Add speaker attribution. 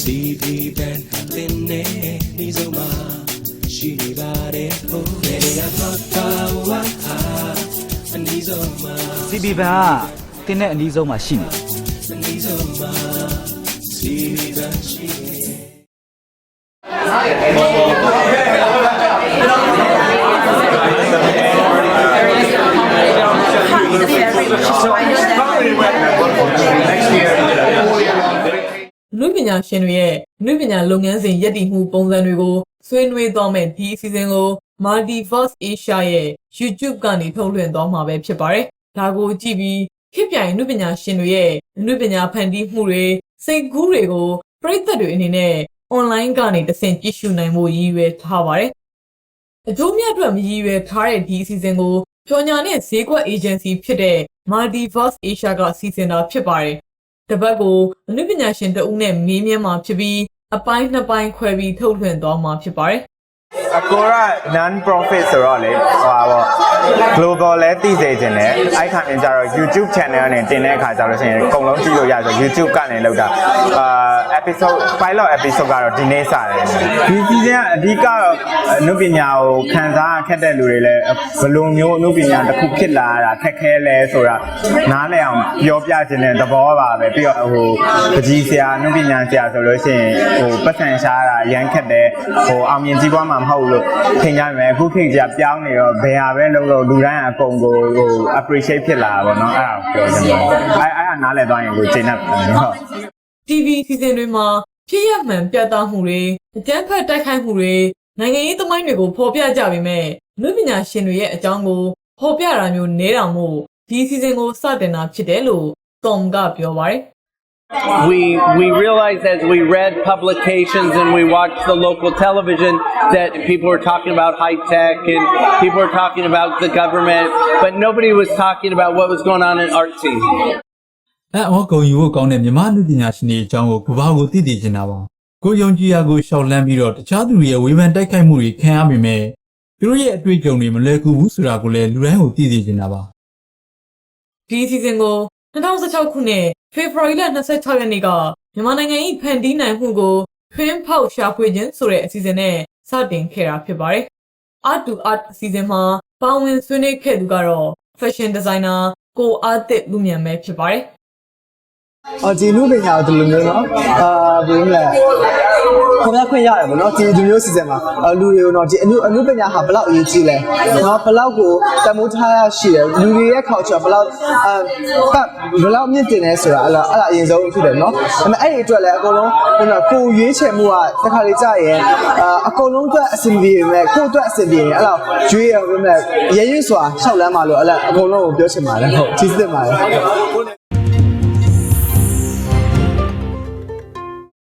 Speaker 1: CB band တင်နေဒီဆုံးမှာရှိနေပါတယ်ဟိုနေရာတော့ပါဝါဟာအနီးဆုံးမှာ
Speaker 2: CB ဘန်ကတင်းတဲ့အနီးဆုံးမှာရှိနေတယ်
Speaker 1: အနီးဆုံးမှာ CB band ရှိနေ
Speaker 3: လူပ ညာရှင်တွေရဲ့လူပညာလုပ်ငန်းစဉ်ရည်တည်မှုပုံစံတွေကိုဆွေးနွေးသွားမယ့်ဒီအစီအစဉ်ကို Multiverse Asia ရဲ့ YouTube ကနေထုတ်လွှင့်သွားမှာပဲဖြစ်ပါတယ်။ဒါကိုကြည့်ပြီးခေတ်ပြိုင်လူပညာရှင်တွေရဲ့လူပညာဖန်တီးမှုတွေစိတ်ကူးတွေကိုပရိသတ်တွေအနေနဲ့ online ကနေတဆင့်ကြည့်ရှုနိုင်ဖို့ရည်ရွယ်ထားပါတယ်။အကျိုးမြတ်အတွက်မရည်ရွယ်ထားတဲ့ဒီအစီအစဉ်ကိုကျော်ညာနဲ့ဈေးကွက် agency ဖြစ်တဲ့ Multiverse Asia ကစီစဉ်တာဖြစ်ပါတယ်။ တပတ်ကိုအနုပညာရှင်တဦးနဲ့မေးမြန်းမှာဖြစ်ပြီးအပိုင်းနှစ်ပိုင်းခွဲပြီးထုတ်လွှင့်သွားမှာဖြစ်ပါတယ်
Speaker 4: အကိုက non profit ဆိုတော့လေဟိုပါပေါ့ global လဲသိစေခြင်းနဲ့အဲ့ခါကျတော့ YouTube channel နဲ့တင်တဲ့အခါကျတော့ရှင်အကုန်လုံးကြည့်လို့ရဆို YouTube ကနေလောက်တာအာ episode pilot episode ကတော့ဒီနေ့စတယ်ဒီ season ကအဓိကတော့အနုပညာကိုခံစားခက်တဲ့လူတွေလည်းဘယ်လိုမျိုးအနုပညာတစ်ခုဖြစ်လာတာခက်ခဲလဲဆိုတာနားလည်အောင်ပြောပြခြင်းတဲ့သဘောပါပဲပြီးတော့ဟိုပကြီးဆရာအနုပညာဆရာဆိုလို့ရှိရင်ဟိုပတ်စံရှားတာရမ်းခက်တယ်ဟိုအောင်မြင်ကြီးပွားမှာမဟုတ်လို့ထင်ကြမယ်အခုခေတ်ကြီးကပြောင်းနေတော့ဘယ်ဟာပဲလုပ်လို့လူတိုင်းအကုန်ကိုဟို appreciate ဖြစ်လာတာပေါ့နော်အဲ့ဒါကိုပြောချင်တယ်အဲ့အဲ့ဒါနားလည်သွားရင်ကိုကျေနပ်တယ်ဟုတ်။
Speaker 3: TV စီစဉ်တွေမှာဖြစ်ရမှန်ပြသမှုတွေအကြမ်းဖက်တိုက်ခိုက်မှုတွေနိုင်ငံရေးသမိုင်းတွေကိုဖော်ပြကြပေမဲ့အနုပညာရှင်တွေရဲ့အကြောင်းကိုဖော်ပြတာမျိုးနဲတောင်မို့ဒီစီစဉ်ကိုစတင်တာဖြစ်တယ်လို့ Tom ကပြောပါတယ်။
Speaker 5: we we realized as we read publications and we watched the local television that people were talking about high tech and people were talking about the government, but nobody was talking about what was going on in art scene.
Speaker 6: အဲအောကုံယူဖို့ကောင်းတဲ့မြမလူပညာရှင်တွေအကြောင်းကိုကဘာကိုသိသိချင်တာပါကိုယုံကြည်ရာကိုရှောက်လန်းပြီးတော့တခြားသူတွေရဲ့ဝေဖန်တိုက်ခိုက်မှုတွေခံရပေမဲ့သူတို့ရဲ့အတွေ့အကြုံတွေမလွယ်ကူဘူးဆိုတာကိုလည်းလူတိုင်းကိုသိသိချင်တာပါ
Speaker 3: ဒီစီစဉ်ကို2016ခုနှစ်ဖေဖော်ဝါရီလ26ရက်နေ့ကမြန်မာနိုင်ငံ၏ဖန်တီးနိုင်မှုကိုထွင်းဖောက်ရှာဖွေခြင်းဆိုတဲ့အစီအစဉ်နဲ့စတင်ခဲ့တာဖြစ်ပါတယ်။ Art to Art အစီအစဉ်မှာပါဝင်ဆွေးနွေးခဲ့သူကတော့ Fashion Designer ကိုအားသစ်လူမြန်ပဲဖြစ်ပါတယ်။
Speaker 7: အော်ဒီလူပညာကိုဒီလိုမျိုးနော်အာဘယ်လိုလဲခေါ်ရခွင့်ရတယ်ဗောနော်ဒီဒီမျိုးစီစဉ်မှာအာလူတွေကိုတော့ဒီအနုအနုပညာဟာဘယ်လောက်အရေးကြီးလဲနော်ဘယ်လောက်ကိုတမိုးထားရရှိတယ်လူတွေရဲ့ culture ဘယ်လောက်အာပတ်ဘယ်လောက်မြင့်တင်လဲဆိုတာအဲ့ဒါအဲ့ဒါအရင်ဆုံးဖြစ်တယ်နော်ဒါပေမဲ့အဲ့ဒီအတွက်လည်းအကုန်လုံးဟိုတော့ကိုရွေးချယ်မှုကတစ်ခါလေကြာရင်အာအကုန်လုံးအတွက်အဆင်ပြေပေမဲ့ကိုယ့်အတွက်အဆင်ပြေရင်အဲ့တော့ရွေးရပေမဲ့ရရင်စွာရှောက်လန်းပါလို့အဲ့ဒါအကုန်လုံးကိုပြောချင်ပါတယ်ဟုတ်ကျေးဇူးတင်ပါတယ်